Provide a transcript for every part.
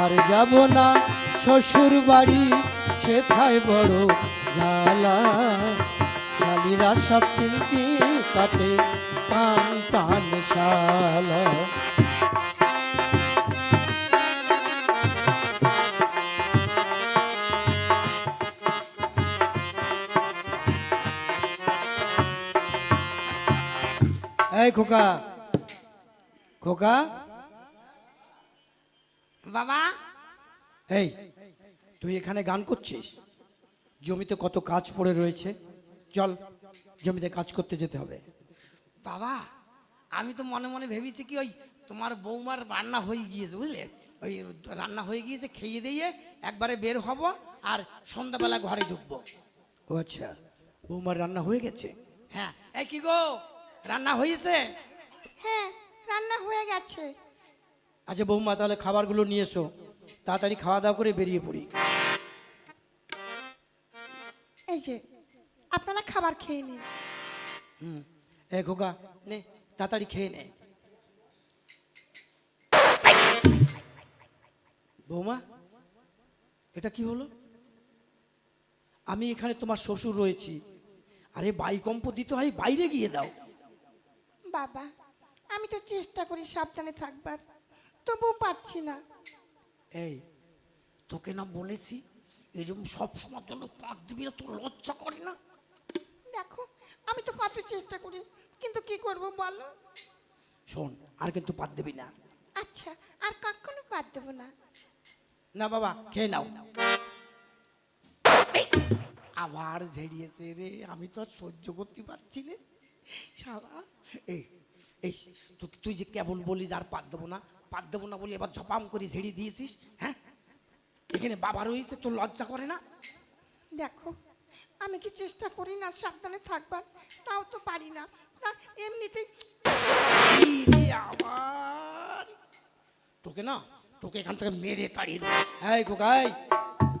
আর যাব না। শ্বশুর বাড়ি সেথায় বড় জ্বালা। শালিরা সব চিনতি কাটে টান টান শালা। খোকা খোকা। বাবা? এই তুই এখানে গান করছিস? জমিতে কত কাজ পড়ে রয়েছে? চল জমিতে কাজ করতে যেতে হবে। বাবা আমি তো মনে মনে ভেবেছি কি ওই তোমার বৌমার রান্না হয়ে গিয়েছে বুঝলে? ওই রান্না হয়ে গিয়েছে খেয়ে দিয়ে একবারে বের হব আর সন্ধ্যাবেলা ঘরে ঢুকবো। ও আচ্ছা বৌমার রান্না হয়ে গেছে? হ্যাঁ এই কি গো রান্না হয়েছে? হ্যাঁ রান্না হয়ে গেছে। আচ্ছা বৌমা তাহলে খাবারগুলো নিয়ে এসো। তাড়াতাড়ি খাওয়া দাওয়া করে বেরিয়ে পড়ি। এই যে আপনারা খাবার খেয়ে নিন। হুম এ খোকা নে তাড়াতাড়ি খেয়ে নে। বৌমা এটা কি হলো? আমি এখানে তোমার শ্বশুর রয়েছি। আরে বাইকম্প দিতে হয় বাইরে গিয়ে দাও। বাবা আমি তো চেষ্টা করি সাবধানে থাকবার। তবুও পাচ্ছি না। এই তোকে না বলেছি এরকম সব সময় জন্য পাঁচ দিবি না তোর লজ্জা করে না? দেখো আমি তো কত চেষ্টা করি কিন্তু কি করব বলো? শোন আর কিন্তু পাত দেবি না। আচ্ছা আর কখনো বাদ দেবো না। না বাবা খেয়ে নাও। আবার ঝেড়িয়েছে রে আমি তো আর সহ্য করতে পারছি না। সারা এই এই তুই যে কেবল বলি আর পাত দেবো না পাত দেবো না বলি এবার ঝপাম করে ঝেড়ে দিয়েছিস হ্যাঁ? এখানে বাবা রয়েছে তোর লজ্জা করে না? দেখো আমি কি চেষ্টা করি না সাবধানে থাকবার? তাও তো পারি না। তা এমনিতেই আবার। তোকে না তোকে এখান থেকে মেরে তাড়িয়ে দেবো। খোকা এই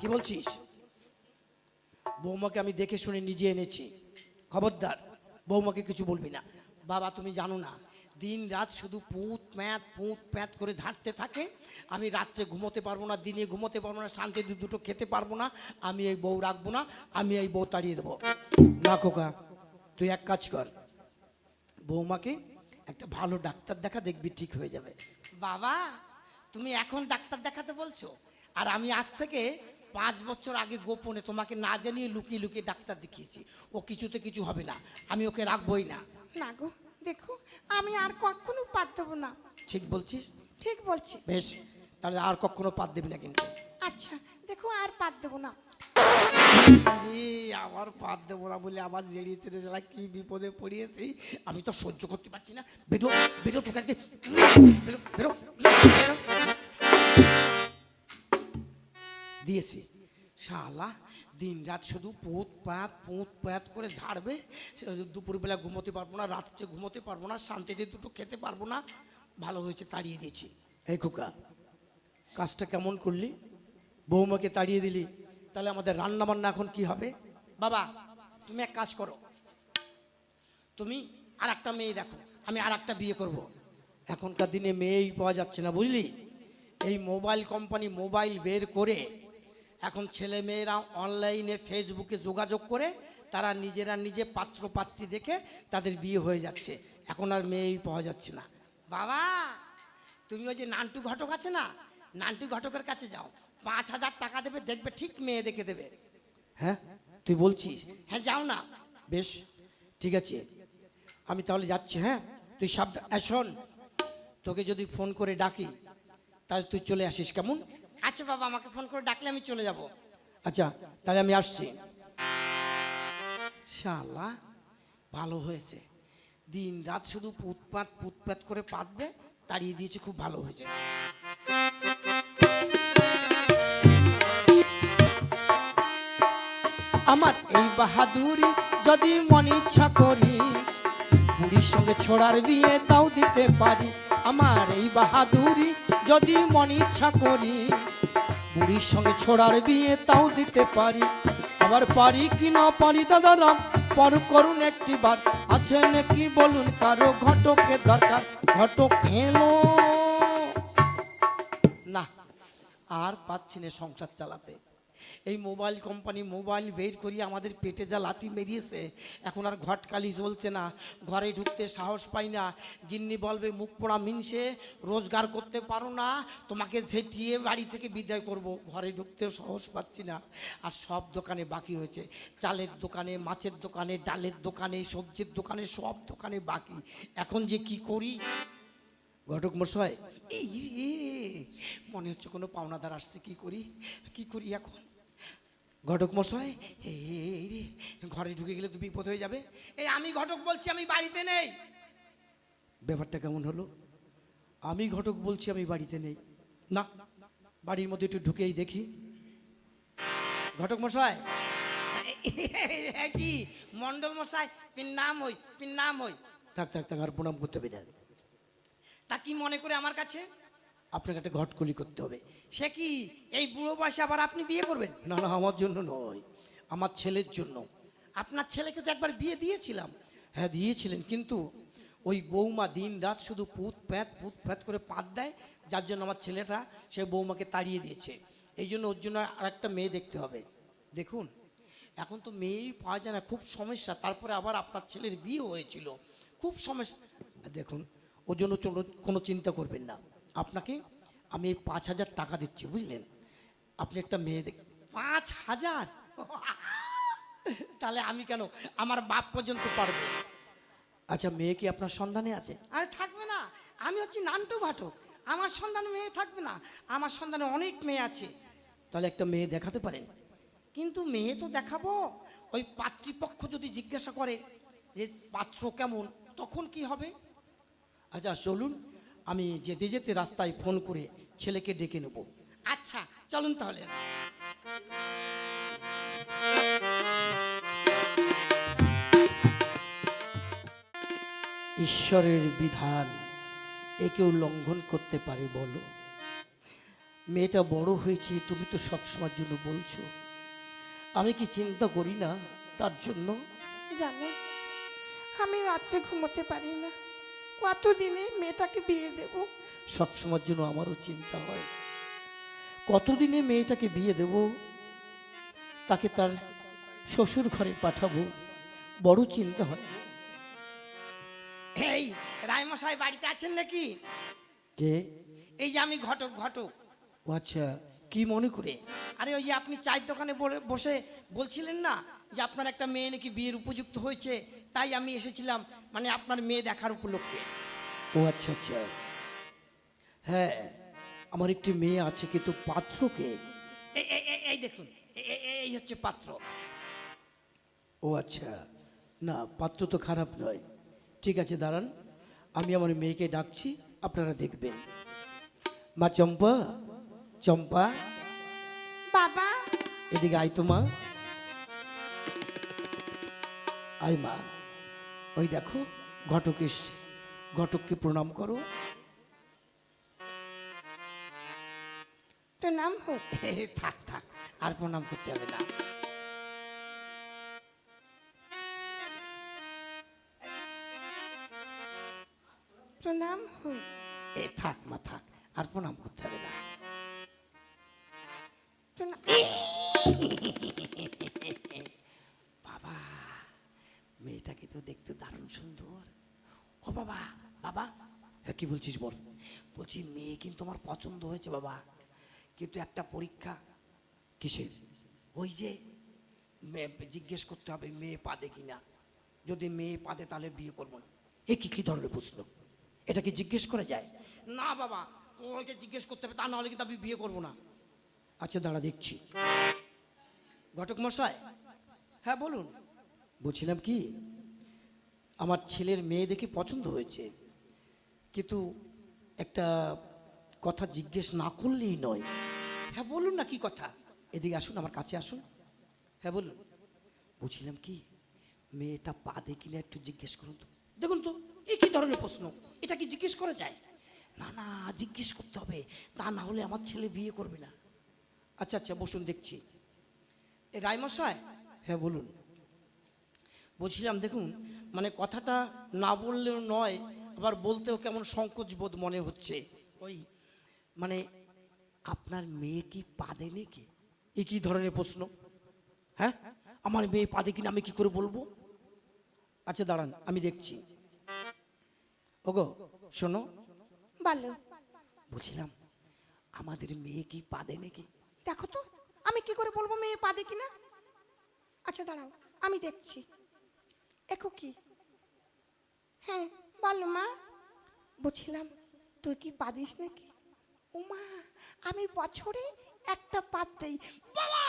কি বলছিস? বৌমাকে আমি দেখে শুনে নিজে এনেছি। খবরদার বৌমাকে কিছু বলবি না। বাবা তুমি জানো না দিন রাত শুধু পুঁত প্যাঁত পুঁত প্যাঁত করে ঝাঁটতে থাকে। আমি রাত্রে ঘুমোতে পারব না দিনে ঘুমোতে পারব না শান্তি দুটো খেতে পারব না আমি এই বউ রাখব না আমি এই বউ তাড়িয়ে দেবো। না খোকা তুই এক কাজ কর। বৌমাকে একটা ভালো ডাক্তার দেখা দেখবি ঠিক হয়ে যাবে। বাবা তুমি এখন ডাক্তার দেখাতে বলছো? আর আমি আজ থেকে পাঁচ বছর আগে গোপনে তোমাকে না জানিয়ে লুকিয়ে লুকিয়ে ডাক্তার দেখিয়েছি। ও কিছুতে কিছু হবে না আমি ওকে রাখবই না। না গো দেখো আমি আর কখনো বাদ দেবো না। ঠিক বলছিস? ঠিক বলছি। বেশ তাহলে আর কখনো পাত দেবি না কিন্তু। আচ্ছা দেখো আর বাদ দেবো না। রে আমার পাত দেবো না বলে আমার জেরিয়ে তেরে জ্বালা কি বিপদে পড়িয়েছি? আমি তো সহ্য করতে পারছি না। বেরো বেরো তোর কাছে বেরো বেরো। দিয়েছি। শালা দিন রাত শুধু পুঁত পাত পুঁত পাত করে ঝাড়বে দুপুরবেলা ঘুমোতে পারব না রাত্রে ঘুমোতে পারব না শান্তিতে দুটো খেতে পারব না ভালো হয়েছে তাড়িয়ে দিয়েছি। এই খোকা কাজটা কেমন করলি? বৌমাকে তাড়িয়ে দিলি তাহলে আমাদের রান্না বান্না এখন কি হবে? বাবা তুমি এক কাজ করো। তুমি আর একটা মেয়ে দেখো আমি আর একটা বিয়ে করব। এখনকার দিনে মেয়েই পাওয়া যাচ্ছে না বুঝলি? এই মোবাইল কোম্পানি মোবাইল বের করে এখন ছেলে মেয়েরা অনলাইনে ফেসবুকে যোগাযোগ করে তারা নিজেরা নিজে পাত্র পাত্রী দেখে তাদের বিয়ে হয়ে যাচ্ছে। এখন আর মেয়েই পাওয়া যাচ্ছে না। বাবা, তুমি ওই যে নান্টু ঘটক আছে না? নান্টু ঘটকের কাছে যাও। পাঁচ হাজার টাকা দেবে, দেখবে ঠিক মেয়ে দেখে দেবে। হ্যাঁ? তুই বলছিস? হ্যাঁ যাও না। বেশ, ঠিক আছে। আমি তাহলে যাচ্ছি হ্যাঁ? তুই সাবধান শোন, তোকে যদি ফোন করে ডাকি, তাহলে তুই চলে আসিস, কেমন? আচ্ছা বাবা, আমাকে ফোন করে ডাকলে আমি চলে যাব। আচ্ছা তাহলে আমি আসছি। শালা ভালো হয়েছে। দিন রাত শুধু পুতপাত পুতপাত করে পাতবে, তাড়িয়ে দিয়েছে, খুব ভালো হয়েছে। আমার এই বাহাদুরি যদি মন ইচ্ছা করি বুড়ির সঙ্গে ছোড়ার বিয়ে তাও দিতে পারি। আমার এই বাহাদুরি যদি মন ইচ্ছা করি, বুড়ির সঙ্গে ছোড়ার বিয়ে তাও দিতে পারি। আবার পারি কি না পারি দাদারাম পর করুন একটি বার। আছে নাকি বলুন কারও ঘটকের দরকার? ঘটক এলো না, আর পাচ্ছি না সংসার চালাতে। এই মোবাইল কোম্পানি মোবাইল বের করিয়ে আমাদের পেটে যা লাতি মেরিয়েছে, এখন আর ঘটকালি চলছে না। ঘরে ঢুকতে সাহস পাই না। গিন্নি বলবে, মুখ পোড়া মিনসে, রোজগার করতে পারো না, তোমাকে ঝেঁটিয়ে বাড়ি থেকে বিদায় করব। ঘরে ঢুকতেও সাহস পাচ্ছি না। আর সব দোকানে বাকি হয়েছে। চালের দোকানে, মাছের দোকানে, ডালের দোকানে, সবজির দোকানে, সব দোকানে বাকি। এখন যে কি করি? ঘটক মশাই, এই মনে হচ্ছে কোনো পাওনাদার আসছে, কি করি? কি করি এখন? ঘটক মশাই, এই রে, ঘরে ঢুকে গেলে তো বিপদ হয়ে যাবে। এই, আমি ঘটক বলছি, আমি বাড়িতে নেই। ব্যাপারটা কেমন হলো? আমি ঘটক বলছি, আমি বাড়িতে নেই। না, বাড়ির মধ্যে একটু ঢুকেই দেখি। ঘটক মশাই কি মন্ডল মশাই, পিন নাম হই, পিন নাম হই। থাক থাক থাক, আর প্রণাম করতে হবে তা কি মনে করে আমার কাছে? আপনাকে একটা ঘটকলি করতে হবে। সে কি এই বুড়ো বয়সে আবার আপনি বিয়ে করবেন? না না, আমার জন্য নয়। আমার ছেলের জন্য। আপনার ছেলেকে তো একবার বিয়ে দিয়েছিলাম। হ্যাঁ দিয়েছিলেন, কিন্তু ওই বৌমা দিন রাত শুধু পুত প্যাত পুত প্যাত করে পাত দেয়, যার জন্য আমার ছেলেটা সে বৌমাকে তাড়িয়ে দিয়েছে। এই জন্য ওর জন্য আর একটা মেয়ে দেখতে হবে। দেখুন, এখন তো মেয়েই পাওয়া যায় না, খুব সমস্যা। তারপরে আবার আপনার ছেলের বিয়ে হয়েছিল। খুব সমস্যা। দেখুন, ওর জন্য কোনো- চিন্তা করবেন না। আপনাকে আমি এই পাঁচ হাজার টাকা দিচ্ছি বুঝলেন? আপনি একটা মেয়ে দেখ পাঁচ হাজার? তাহলে আমি কেন? আমার বাপ পর্যন্ত পারব। আচ্ছা মেয়ে কি আপনার সন্ধানে আছে? আরে থাকবে না। আমি হচ্ছি নান্টু ঘটক আমার সন্ধানে মেয়ে থাকবে না। আমার সন্ধানে অনেক মেয়ে আছে। তাহলে একটা মেয়ে দেখাতে পারেন? কিন্তু মেয়ে তো দেখাবো। ওই পাত্রীপক্ষ যদি জিজ্ঞাসা করে যে পাত্র কেমন তখন কি হবে? আচ্ছা চলুন। আমি যেতে যেতে রাস্তায় ফোন করে ছেলেকে ডেকে নেব। আচ্ছা চলুন তাহলে। ঈশ্বরের বিধান এ কেউ লঙ্ঘন করতে পারে, বলো। মেয়েটা বড় হয়েছে, তুমি তো সবসময়ের জন্য বলছো। আমি কি চিন্তা করি না তার জন্য? জানো, আমি রাত্রে ঘুমোতে পারি না। কতদিনে মেয়েটাকে বিয়ে দেব? সবসময়ের জন্য আমারও চিন্তা হয়। কতদিনে মেয়েটাকে বিয়ে দেব? তাকে তার শ্বশুর ঘরে পাঠাবো। বড় চিন্তা হয়। এই রায়মশাই বাড়িতে আছেন নাকি? কে? এই যে আমি ঘটক ঘটক। আচ্ছা। কি মনে করে? আরে ওই যে আপনি চায়ের দোকানে বসে বলছিলেন না যে আপনার একটা মেয়ে নাকি বিয়ের উপযুক্ত হয়েছে, তাই আমি এসেছিলাম মানে আপনার মেয়ে দেখার উপলক্ষে। ও আচ্ছা আচ্ছা। হ্যাঁ আমার একটি মেয়ে আছে, কিন্তু পাত্রকে এই- দেখুন এই হচ্ছে পাত্র। ও আচ্ছা। না, পাত্র তো খারাপ নয়। ঠিক আছে, দাঁড়ান। আমি আমার মেয়েকে ডাকছি, আপনারা দেখবেন। মা চম্পা চম্পা। বাবা। এদিকে আয় তো মা। আয় মা। ওই দেখো ঘটক এসছে। ঘটককে প্রণাম করো। হোক থাক থাক আর প্রণাম করতে হবে না। প্রণাম হই। এ থাক মা থাক আর প্রণাম করতে হবে না। প্রণাম বাবা, মেয়েটাকে তো দেখতে দারুণ সুন্দর। ও বাবা বাবা হ্যাঁ কি বলছিস বল? বলছি, মেয়ে কিন্তু আমার পছন্দ হয়েছে বাবা, কিন্তু একটা পরীক্ষা কিসের? ওই যে মেয়ে জিজ্ঞেস করতে হবে মেয়ে পাদে কিনা যদি মেয়ে পাদে তাহলে বিয়ে করব না। এ কি কি ধরনের প্রশ্ন? এটা কি জিজ্ঞেস করা যায়? না বাবা, ওকে জিজ্ঞেস করতে হবে, তা নাহলে কিন্তু আমি বিয়ে করব না। আচ্ছা দাঁড়া দেখছি। ঘটক মশাই হ্যাঁ বলুন। বলছিলাম কি, আমার ছেলের মেয়ে দেখে পছন্দ হয়েছে, কিন্তু একটা কথা জিজ্ঞেস না করলেই নয়। হ্যাঁ বলুন না কি কথা। এদিকে আসুন, আমার কাছে আসুন। হ্যাঁ বলুন। বলছিলাম কি, মেয়েটা পা কিনা একটু জিজ্ঞেস করুন তো। দেখুন তো এই কি ধরনের প্রশ্ন? এটা কি জিজ্ঞেস করা যায়? না না, জিজ্ঞেস করতে হবে। তা না হলে আমার ছেলে বিয়ে করবে না। আচ্ছা আচ্ছা বসুন দেখছি। এ রায়মশাই? হ্যাঁ বলুন। বলছিলাম দেখুন মানে কথাটা না বললেও নয় আবার বলতেও কেমন সংকোচ বোধ মনে হচ্ছে। ওই মানে আপনার মেয়ে কি পাদে নাকি? এ কি ধরনের প্রশ্ন? হ্যাঁ? আমার মেয়ে পাদে কিনা আমি কি করে বলব? আচ্ছা দাঁড়ান আমি দেখছি। ওগো শোনো। বলো। বুঝলাম আমাদের মেয়ে কি পাদে নাকি? দেখো তো, আমি কি করে বলব মেয়ে পাদে কিনা? আচ্ছা দাঁড়াও, আমি দেখছি। একো কি? হ্যাঁ বলো মা। বুঝলাম তুই কি পাদিস নাকি? উমা আমি বছরে একটা পাত দেই। বাবা!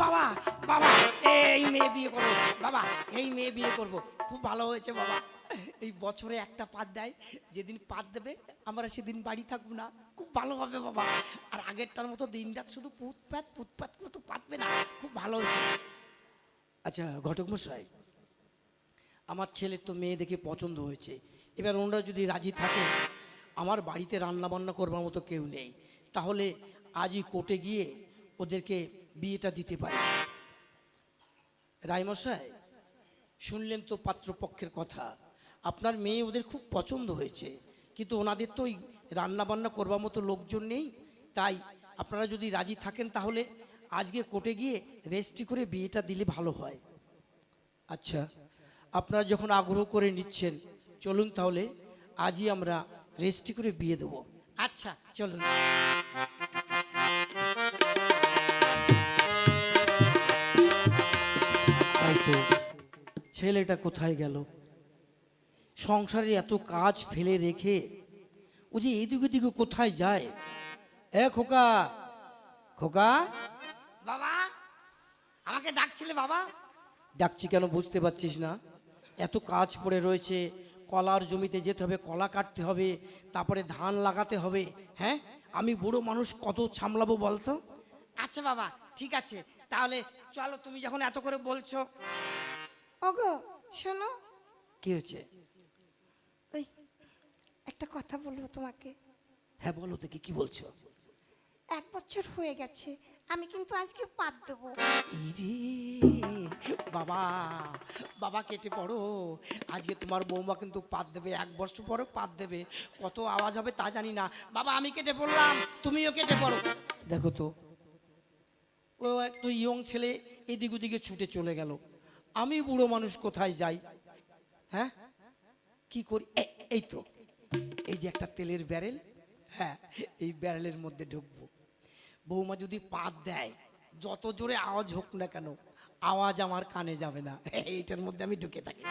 বাবা বাবা, এই মেয়ে বিয়ে করব, বাবা, এই মেয়ে বিয়ে করব। খুব ভালো হয়েছে, বাবা। এই বছরে একটা পাত দেয়, যেদিন পাত দেবে, আমরা সেদিন বাড়ি থাকব না। খুব ভালো হবে বাবা। আর আগেরটার মতো দিন রাত শুধু পুতপাত পুতপাত করে তো পাতবে না। খুব ভালো হয়েছে। আচ্ছা ঘটক মশাই, আমার ছেলের তো মেয়ে দেখে পছন্দ হয়েছে। এবার ওনারা যদি রাজি থাকে, আমার বাড়িতে রান্না বান্না করবার মতো কেউ নেই। তাহলে আজই কোর্টে গিয়ে ওদেরকে বিয়েটা দিতে পারি। রায়মশাই, শুনলেন তো পাত্রপক্ষের কথা। আপনার মেয়ে ওদের খুব পছন্দ হয়েছে, কিন্তু ওনাদের তো ওই রান্না বান্না করবার মতো লোকজন নেই, তাই আপনারা যদি রাজি থাকেন তাহলে আজকে কোর্টে গিয়ে রেজিস্ট্রি করে বিয়েটা দিলে ভালো হয়। আচ্ছা আপনারা যখন আগ্রহ করে নিচ্ছেন, চলুন তাহলে আজই আমরা রেজিস্ট্রি করে বিয়ে দেবো। আচ্ছা চলুন। ছেলেটা কোথায় গেল? সংসারে এত কাজ ফেলে রেখে ও যে এদিক ওদিকে কোথায় যায়? এ খোকা খোকা? বাবা আমাকে ডাকছিলে বাবা? ডাকছি কেন বুঝতে পারছিস না? এত কাজ পড়ে রয়েছে কলার জমিতে যেতে হবে কলা কাটতে হবে তারপরে ধান লাগাতে হবে হ্যাঁ? আমি বুড়ো মানুষ কত সামলাবো বলতো? আচ্ছা বাবা ঠিক আছে তাহলে চলো তুমি যখন এত করে বলছো। ওগো শোনো। কি হয়েছে? ওই একটা কথা বলব তোমাকে? হ্যাঁ বলো দেখি কি বলছো। এক বছর হয়ে গেছে আমি কিন্তু আজকে পাত দেবো। ইরে, বাবা বাবা কেটে পড়ো। আজকে তোমার বৌমা কিন্তু পাত দেবে এক বছর পরে পাত দেবে। কত আওয়াজ হবে তা জানি না। বাবা আমি কেটে পড়লাম তুমিও কেটে পড়ো। দেখো তো ও একটু ইয়ং ছেলে এদিক ওদিকে ছুটে চলে গেল। আমি বুড়ো মানুষ কোথায় যাই? হ্যাঁ? কি করি? এই তো। এই যে একটা তেলের ব্যারেল হ্যাঁ এই ব্যারেলের মধ্যে ঢুকবো। বৌমা যদি পাত দেয়, যত জোরে আওয়াজ হোক না কেন, আওয়াজ আমার কানে যাবে না। এইটার মধ্যে আমি ঢুকে থাকি।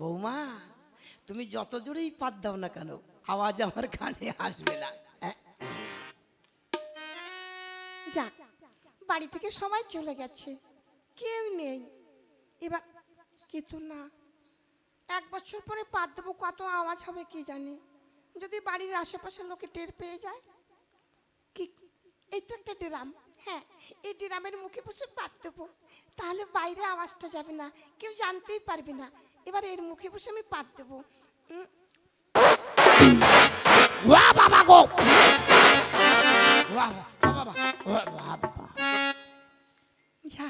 বৌমা, তুমি যত জোরেই পাত দাও না কেন, আওয়াজ আমার কানে আসবে না? যাক বাড়ি থেকে সবাই চলে গেছে। কেউ নেই। এবার কিন্তু না, এক বছর পরে পাত দেবো কত আওয়াজ হবে কি জানি? যদি বাড়ির আশেপাশের লোকে টের পেয়ে যায়? কি, এই তো একটা ড্রাম। হ্যাঁ এই ড্রামের মুখে বসে পাত দেবো তাহলে বাইরে আওয়াজটা যাবে না, কেউ জানতেই পারবে না। এবার এর মুখে বসে আমি পাত দেবো বাবা গো। বাবা বাবা যা।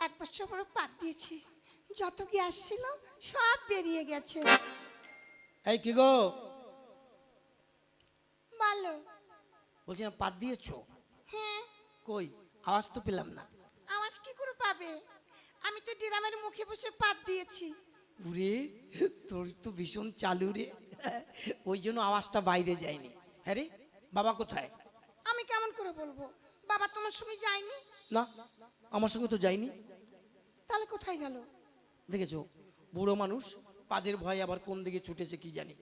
এক বছর পরে পাত দিয়েছি। যত গ্যাস ছিল সব বেরিয়ে গেছে। এই কি গো? ভালো বলছি না পাত দিয়েছ? হ্যাঁ। কই? আওয়াজ তো পেলাম না। আওয়াজ কি করে পাবে? আমি তো ড্রামের মুখে বসে পাত দিয়েছি। উরে তোর তো ভীষণ চালু রে। ওই জন্য আওয়াজটা বাইরে যায়নি। হ্যাঁ রে বাবা কোথায়? আমি কেমন করে বলব? বাবা তোমার সঙ্গে যায়নি? না আমার সঙ্গে তো যায়নি তাহলে কোথায় গেল? দেখেছ বুড়ো মানুষ পাদের ভয় আবার কোন দিকে ছুটেছে কি জানি।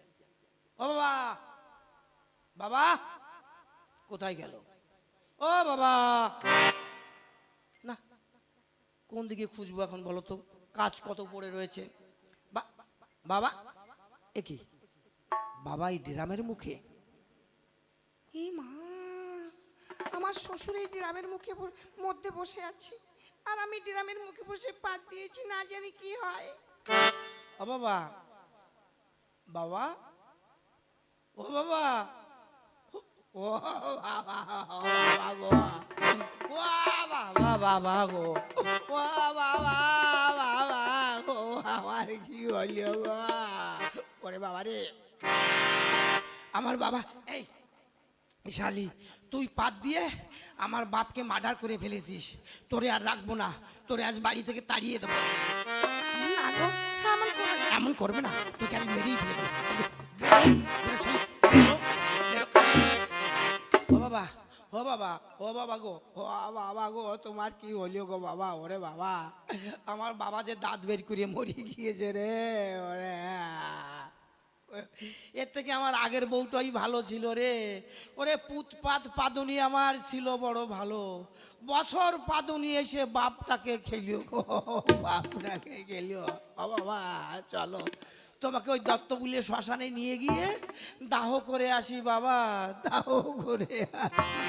ও বাবা বাবা কোথায় গেল? ও বাবা না কোন দিকে খুঁজবো এখন বলো তো? কাজ কত পড়ে রয়েছে? বা- বাবা এ কি? বাবা এই ড্রামের মুখে এই মা আমার শ্বশুর এই ড্রামের মুখে মধ্যে বসে আছে। আর আমি ড্রামের মুখে বসে পাত দিয়েছি, না জানি কি হয়। ও বাবা। বাবা? ও বাবা। ও বাবা ও বাবা গো। ও বাবা বাবা গো। বাবা বাবা কি হইল গো? ওরে বাবা রে। আমার বাবা, এই শালি তুই পাত দিয়ে আমার বাপকে মার্ডার করে ফেলেছিস তোরে আর রাখব না তোরে আজ বাড়ি থেকে তাড়িয়ে দেবো এমন করবে না তোকে আমি মেরেই ফেলে বেরো। ও বাবা ও বাবা ও বাবা গো ও বাবা গো তোমার কি হলো গো বাবা ওরে বাবা আমার বাবা যে দাঁত বের করে মরে গিয়েছে রে ওরে এর থেকে আমার আগের বউটাই ভালো ছিল রে। ওরে পুতপাত পাদুনি আমার ছিল বড় ভালো। বছর পাদুনি এসে বাপটাকে খেলিও বাপটাকে খেলিও। বাবা, চলো। তোমাকে ওই দত্তগুলিয়ে শ্মশানে নিয়ে গিয়ে দাহ করে আসি বাবা, দাহ করে আসি।